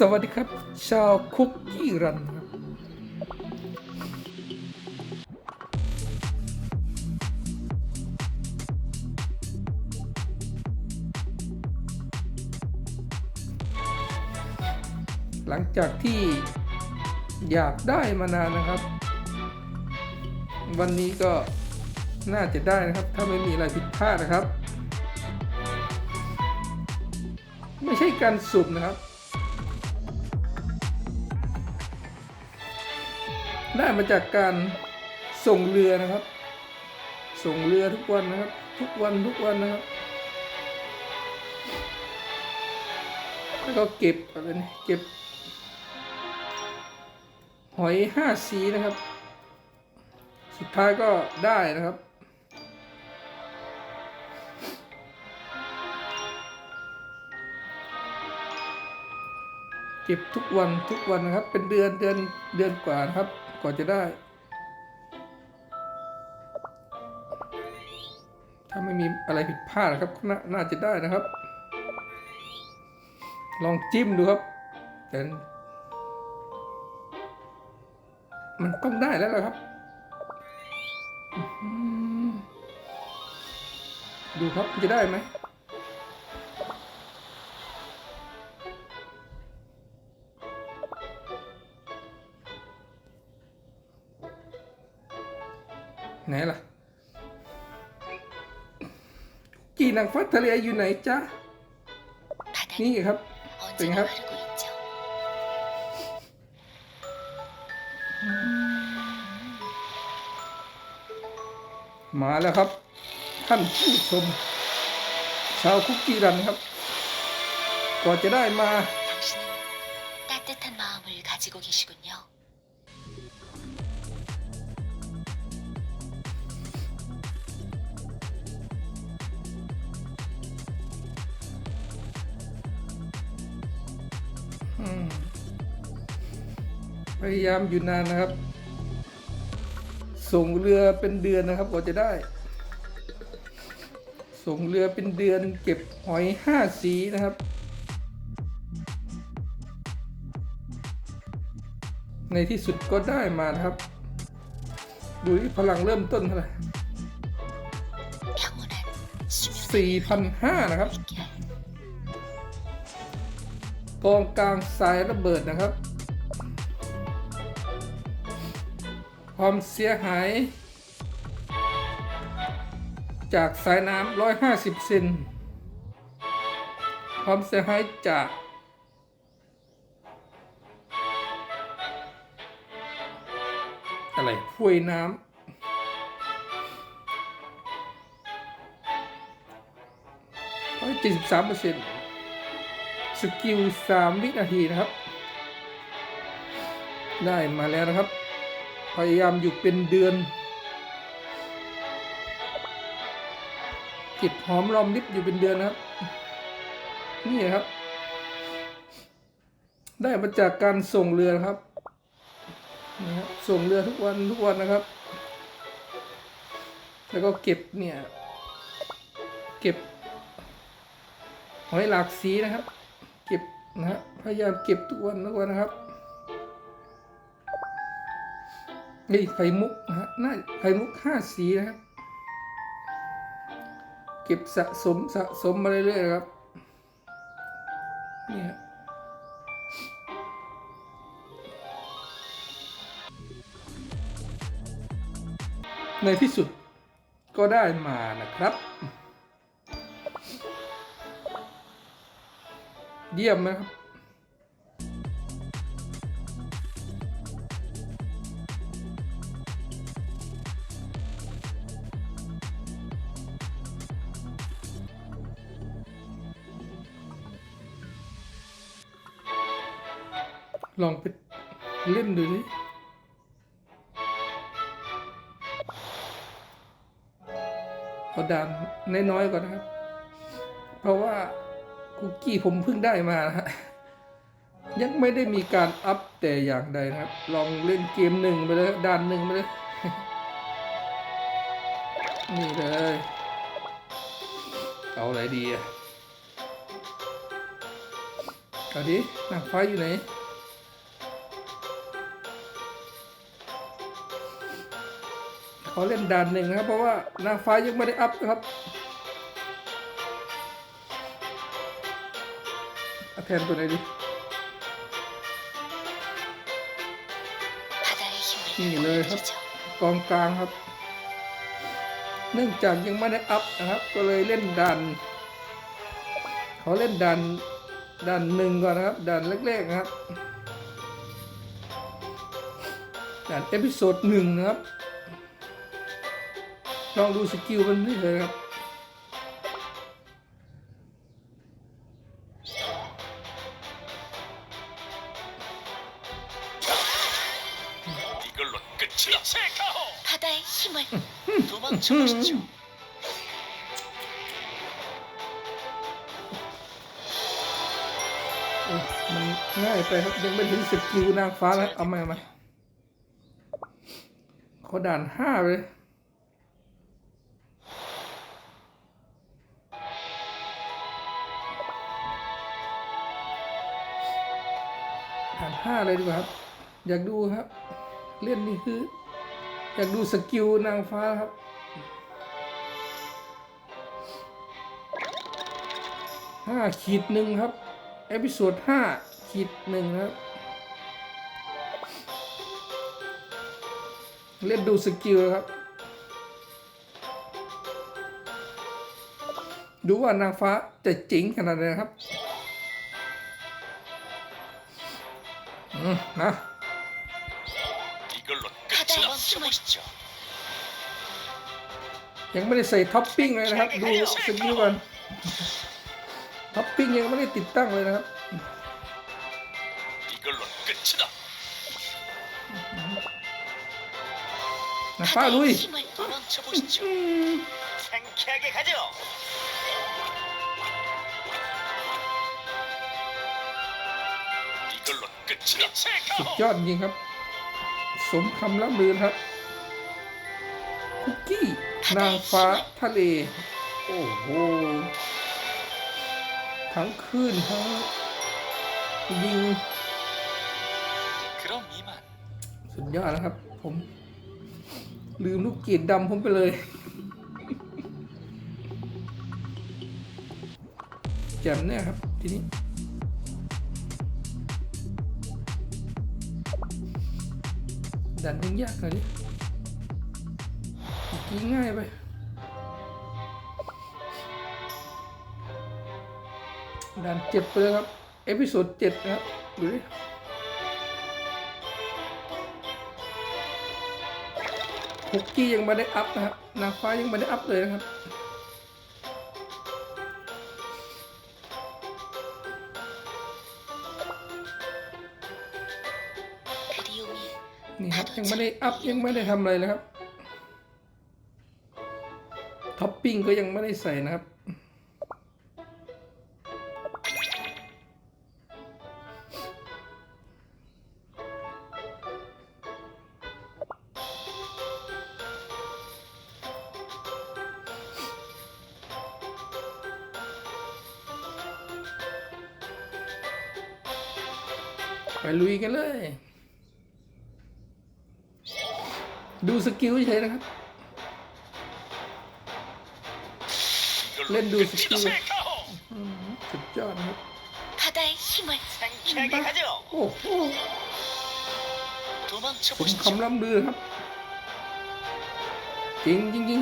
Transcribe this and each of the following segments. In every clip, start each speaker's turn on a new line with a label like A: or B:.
A: สวัสดีครับ ชาวคุกกี้รันครับหลังจากที่อยากได้มานานนะครับ วันนี้ก็น่าจะได้นะครับ ถ้าไม่มีอะไรผิดพลาดนะครับ ไม่ใช่การสุ่มนะครับ ได้มาจากการส่งเรือนะครับ ส่งเรือทุกวันนะครับ ทุกวันทุกวันนะครับ แล้วก็เก็บอะไรนี่เก็บ หอยห้าสีนะครับ สุดท้ายก็ได้นะครับเก็บทุกวันทุกวันนะครับ เป็นเดือนเดือนเดือนกว่านะครับ กว่าจะได้ ถ้าไม่มีอะไรผิดพลาดนะครับนน่าจะได้นะครับ ลองจิ้มดูครับ แต่มันต้องได้แล้วล่ะครับ ดูครับจะได้ไหม ไหนล่ะ จีนางฟ้าทะเลอยู่ไหนจ๊ะ นี่ครับเป็นครับ มาแล้วครับ ท่านผู้ชม ชาวคุกกี้รันครับ กว่าจะได้มา พยายามอยู่นานนะครับ ส่งเรือเป็นเดือนนะครับกว่าจะได้ ส่งเรือเป็นเดือนเก็บหอยห้าสีนะครับ ในที่สุดก็ได้มานะครับ ดูที่พลังเริ่มต้นเท่าไหร่สี่พันห้านะครับ กองกลางสายระเบิดนะครับ ความเสียหาย จากสายน้ำ150 เซน ความเสียหายจากอะไรห้วยน้ำร้อยเจ็ดสิบสามเปอร์เซ็นต์ กิลสามวินาทีนะครับ ได้มาแล้วนะครับ พยายามอยู่เป็นเดือนเก็บหอมรอมริบอยู่เป็นเดือนนะครับ นี่นครับ ได้มาจากการส่งเรือนะครับนะครับส่งเรือทุกวันทุกวันนะครับ แล้วก็เก็บเนี่ย เก็บหอยหลากสีนะครับ นะพยายามเก็บทุกวันทุกวันนะครับนี่ไข่มุกฮะน่าไข่มุกห้าสีนะครับ เก็บสะสมสะสมมาเรื่อยๆครับนี่ฮะในที่สุดก็ได้มานะครับ เยี่ยมนะครับ ลองไปเล่นดูดิเอาดานน้อยๆก่อนนะครับ เพราะว่า คุกกี้ผมเพิ่งได้มานะฮะยังไม่ได้มีการอัพแต่อย่างใดนะครับ ลองเล่นเกมหนึ่งไปเลยด่านหนึ่งไปเลยนี่เลย เอาอะไรดีอะเอาดินางฟ้าอยู่ไหนขอเล่นด่านหนึ่งนะครับ เพราะว่านางฟ้ายังไม่ได้อัพนะครับ แทนตัวไหนดี
B: นี่
A: เล
B: ยครับ
A: กองกลางครับ เนื่องจากยังไม่ได้อัพนะครับ ก็เลยเล่นดันขอเล่นดันดันหนึ่งก่อนนะครับดันเล็กๆนะครับดันเอพิโซดหนึ่งนะครับ ลองดูสกิลมันนี่เลยครับ
B: 바다의 힘을
C: 도망쳐 보시죠.
A: โอ้มันง่ายไปครับ ยังไม่ถึงสกิลนางฟ้าแล้วเอามาเอามาขอด่านห้าไปเลยด่านห้าเลยดีกว่าครับ อยากดูครับ เล่นนี่คืออยากดูสกิลนางฟ้าครับ ห้าขีดหนึ่งครับ เอพิโซดห้าขีดหนึ่งครับ เล่นดูสกิลครับ ดูว่านางฟ้าจะเจ๋งขนาดไหนครับ อืมนะ ยังไม่ได้ใส่ท็อปปิ้งเลยนะครับ ดูสักนิลก่อนท็อปปิ้งยังไม่ได้ติดตั้งเลยนะครับนะป้าลุยสุดยอดจริงครับ สมคำล่ำลือครับ คุกกี้ นางฟ้าทะเล โอ้โห ทั้งคืนทั้งยิง สุดยอดนะครับ ผม ลืมลูกกีดดำผมไปเลย แจ่มเนี่ยครับ ทีนี้ดันยุ่งยากเลย ง่ายไปด่านเจ็ดไปเลยครับ เอพิโซดเจ็ดนะครับดูดิฮกกี้ยังไม่ได้อัพนะครับนางฟ้ายังไม่ได้อัพเลยนะครับนี่ครับยังไม่ได้อัพยังไม่ได้ทำอะไรเลยครับ ปิ้งก็ยังไม่ได้ใส่นะครับ ไปลุยกันเลย ดูสกิลเฉยนะครับ เล่
C: นดูส
A: กิลสุดยอดครับโอ้โหสมคำล่ำลือครับ จริงจริงจริง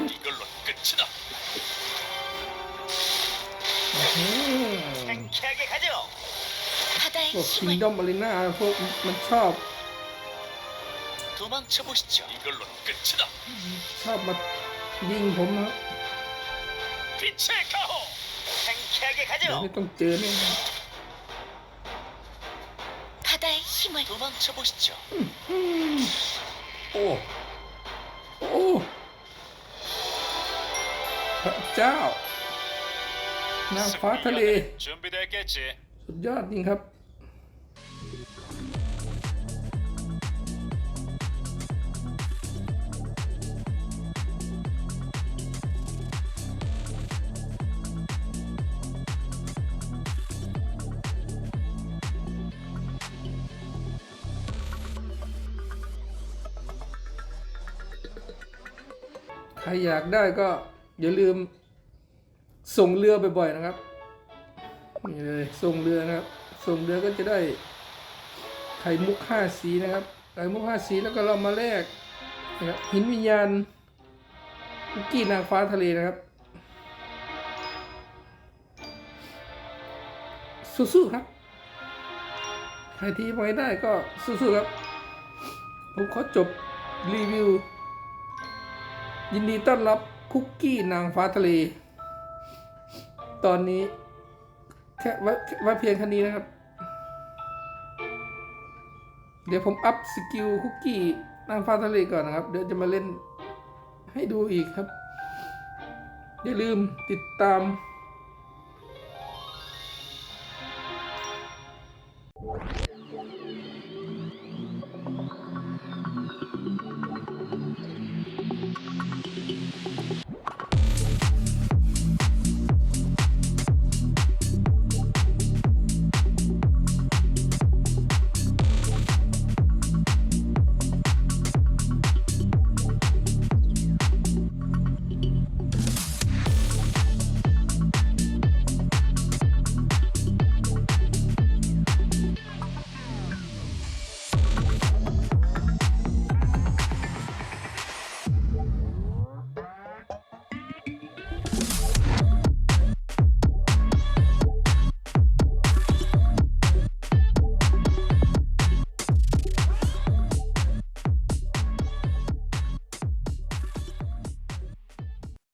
A: พวกคิงดอมอารีนาพวกมันชอบ ชอบมายิงผมนะ
C: 빛의 가호. 상쾌하게
A: เดี๋ยว
C: 가죠.
A: นี้ต้องเจอแน่
B: 바다의 힘을
C: 도망쳐 보시죠.
A: อืมโอ้ โอ้ พระเจ้า นางฟ้าทะเล
C: 준비됐겠지.
A: สุดยอดจริงครับ ใครอยากได้ก็อย่าลืมส่งเรือบ่อยๆนะครับนี่เลยส่งเรือนะครับ ส่งเรือก็จะได้ไข่มุกห้าสีนะครับไข่มุกห้าสีแล้วก็เรามาแลกนะครับหินวิญญาณคุกกี้นางฟ้าทะเลนะครับ สู้ๆครับ ใครที่ไม่ได้ก็สู้ๆครับ ผมขอจบรีวิว ยินดีต้อนรับคุกกี้นางฟ้าทะเล ตอนนี้ แค่ไว้ไว้เพียงแค่นี้นะครับ เดี๋ยวผมอัพสกิลคุกกี้นางฟ้าทะเลก่อนนะครับ เดี๋ยวจะมาเล่นให้ดูอีกครับ อย่าลืมติดตาม